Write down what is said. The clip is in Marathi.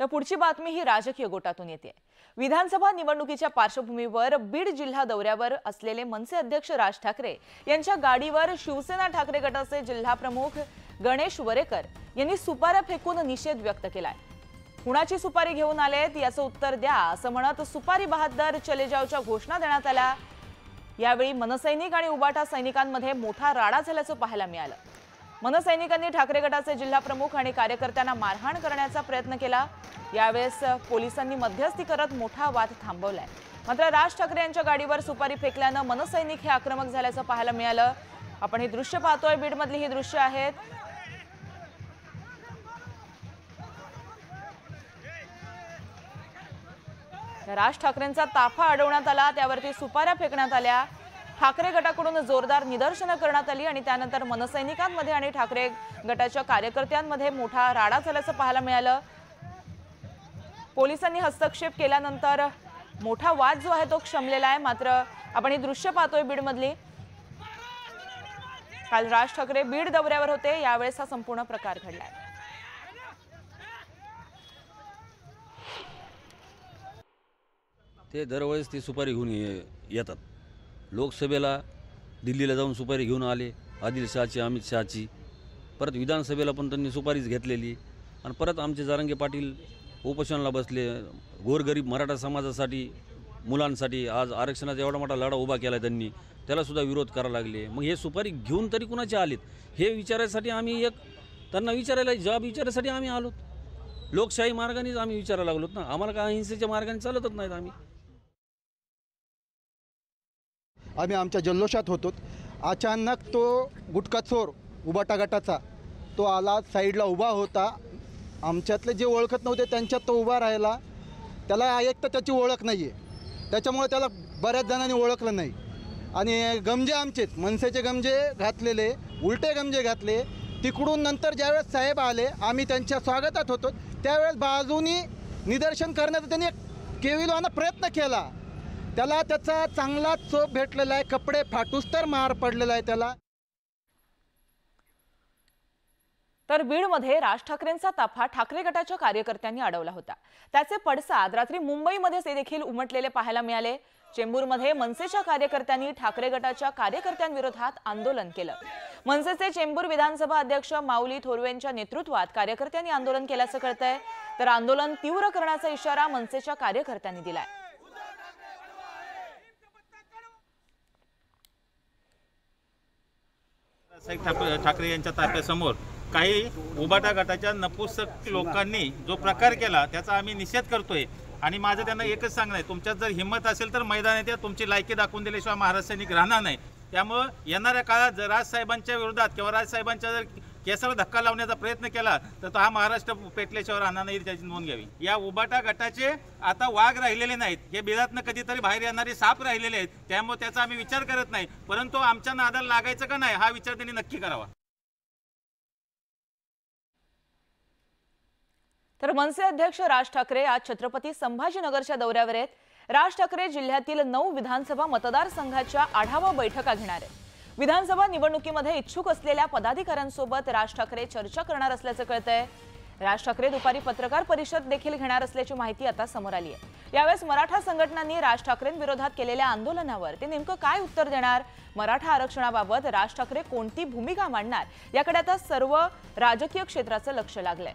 तर पुढची बातमी ही राजकीय गोटातून येते. विधानसभा निवडणुकीच्या पार्श्वभूमीवर बीड जिल्हा दौऱ्यावर असलेले मनसे अध्यक्ष राज ठाकरे यांच्या गाडीवर शिवसेना ठाकरे गटाचे जिल्हा प्रमुख गणेश वरेकर यांनी सुपाऱ्या फेकून निषेध व्यक्त केलाय. कुणाची सुपारी घेऊन आलेत याचं उत्तर द्या असं म्हणत सुपारी बहादर चले जावच्या घोषणा देण्यात आल्या. यावेळी मनसैनिक आणि उबाटा सैनिकांमध्ये मोठा राडा झाल्याचं पाहायला मिळालं. मनसैनिकांनी ठाकरे गटाचे जिल्हा प्रमुख आणि कार्यकर्त्यांना मारहाण करण्याचा प्रयत्न केला. यावेळेस पोलिसांनी मध्यस्थी करत मोठा वाद थांबवलाय. मात्र राज ठाकरे यांच्या गाडीवर सुपारी फेकल्यानं मनसैनिक हे आक्रमक झाल्याचं पाहायला मिळालं. आपण ही दृश्य पाहतोय. बीडमधली ही दृश्य आहेत. राज ठाकरेंचा ताफा अडवण्यात आला. त्यावरती सुपाऱ्या फेकण्यात आल्या. ठाकरे गटाकडून जोरदार निदर्शनं करण्यात आली आणि त्यानंतर मनसैनिकांमध्ये आणि ठाकरे गटाच्या कार्यकर्त्यांमध्ये मोठा राडा झाल्याचं पाहायला मिळालं. पोलिसांनी हस्तक्षेप केल्यानंतर मोठा वाद जो आहे तो क्षमलेला आहे. मात्र आपण ही दृश्य पाहतोय बीडमधली. काल राज ठाकरे बीड दौऱ्यावर होते. यावेळेस हा संपूर्ण प्रकार घडलाय ते दरवेळेस ती सुपारी घेऊन ये- येतात. लोकसभेला दिल्लीला जाऊन सुपारी घेऊन आले. आदिल शहाची अमित शहाची. परत विधानसभेला पण त्यांनी सुपारीच घेतलेली. आणि परत आमचे जारंगे पाटील उपोषणाला बसले. गोरगरीब मराठा समाजासाठी मुलांसाठी आज आरक्षणाचा एवढा मोठा लढा उभा केला त्यांनी. त्यालासुद्धा विरोध करायला लागले. मग हे सुपारी घेऊन तरी कुणाचे आलेत? हे विचारायसाठी आम्ही एक त्यांना विचारायला जॉब विचारायसाठी आम्ही आलोत. लोकशाही मार्गानेच आम्ही विचारायला लागलोत ना. आम्हाला काय अहिंसेच्या मार्गाने चालतच नाहीत आम्ही. आम्ही आमच्या जल्लोषात होतो. अचानक तो गुटखा चोर उबाटा गटाचा तो आला साईडला उभा होता. आमच्यातले जे ओळखत नव्हते त्यांच्यात तो उभा राहिला. त्याला एक तर त्याची ओळख नाही आहे त्याच्यामुळे त्याला बऱ्याच जणांनी ओळखलं नाही. आणि गमजे आमचेच मनसेचे गमजे घातलेले उलटे गमजे घातले. तिकडून नंतर ज्यावेळेस साहेब आले आम्ही त्यांच्या स्वागतात होतो. त्यावेळेस बाजूनी निदर्शन करण्याचा त्यांनी एक केविलवाना प्रयत्न केला. त्याला त्याचा चांगला चोप भेटलेला आहे कपडे फाटूस तर मार पडलेला आहे त्याला. तर बीडमध्ये राज ठाकरेंचा ताफा ठाकरे गटाच्या कार्यकर्त्यांनी अडवला होता. त्याचे पडसाद रात्री मुंबईमध्ये ते देखील उमटलेले पाहायला मिळाले. चेंबूरमध्ये मनसेच्या कार्यकर्त्यांनी ठाकरे गटाच्या कार्यकर्त्यांविरोधात आंदोलन केलं. मनसेचे चेंबूर विधानसभा अध्यक्ष माऊली थोरवेंच्या नेतृत्वात कार्यकर्त्यांनी आंदोलन केल्याचं कळतंय. तर आंदोलन तीव्र करण्याचा इशारा मनसेच्या कार्यकर्त्यांनी दिलाय. बाळासाहेब ठाकरे ठाकरे यांच्या ताफ्यासमोर काही उबाटा गटाच्या नपुसक लोकांनी जो प्रकार केला त्याचा आम्ही निषेध करतोय. आणि माझं त्यांना एकच सांगणं आहे तुमच्यात जर हिंमत असेल तर मैदानात या तुमची लायकी दाखवून दिल्याशिवाय महाराज सैनिक राहणार नाही. त्यामुळं येणाऱ्या काळात जर राजसाहेबांच्या विरोधात किंवा राजसाहेबांच्या जर केसाला धक्का लावण्याचा प्रयत्न केला तर तो हा महाराष्ट्र पेटल्याशिवाय राहणार नाही त्याची नोंद घ्यावी. या उबाटा गटाचे आता वाघ राहिलेले नाहीत. हे बिलातनं कधीतरी बाहेर येणारे साप राहिलेले आहेत. त्यामुळे त्याचा आम्ही विचार करत नाही. परंतु आमच्या नादाला लागायचं का नाही हा विचार त्यांनी नक्की करावा. तर मनसे अध्यक्ष राज ठाकरे आज छत्रपती संभाजीनगरच्या दौऱ्यावर आहेत. राज ठाकरे जिल्ह्यातील नऊ विधानसभा मतदारसंघाच्या आढावा बैठका घेणार आहेत. विधानसभा निवडणुकीमध्ये इच्छुक असलेल्या पदाधिकाऱ्यांसोबत राज ठाकरे चर्चा करणार असल्याचं कळतंय. राज ठाकरे दुपारी पत्रकार परिषद देखील घेणार असल्याची माहिती आता समोर आली आहे यावेळेस मराठा संघटनांनी राज ठाकरेंविरोधात केलेल्या आंदोलनावर ते नेमकं काय उत्तर देणार? मराठा आरक्षणाबाबत राज ठाकरे कोणती भूमिका मांडणार? याकडे आता सर्व राजकीय क्षेत्राचं लक्ष लागलंय.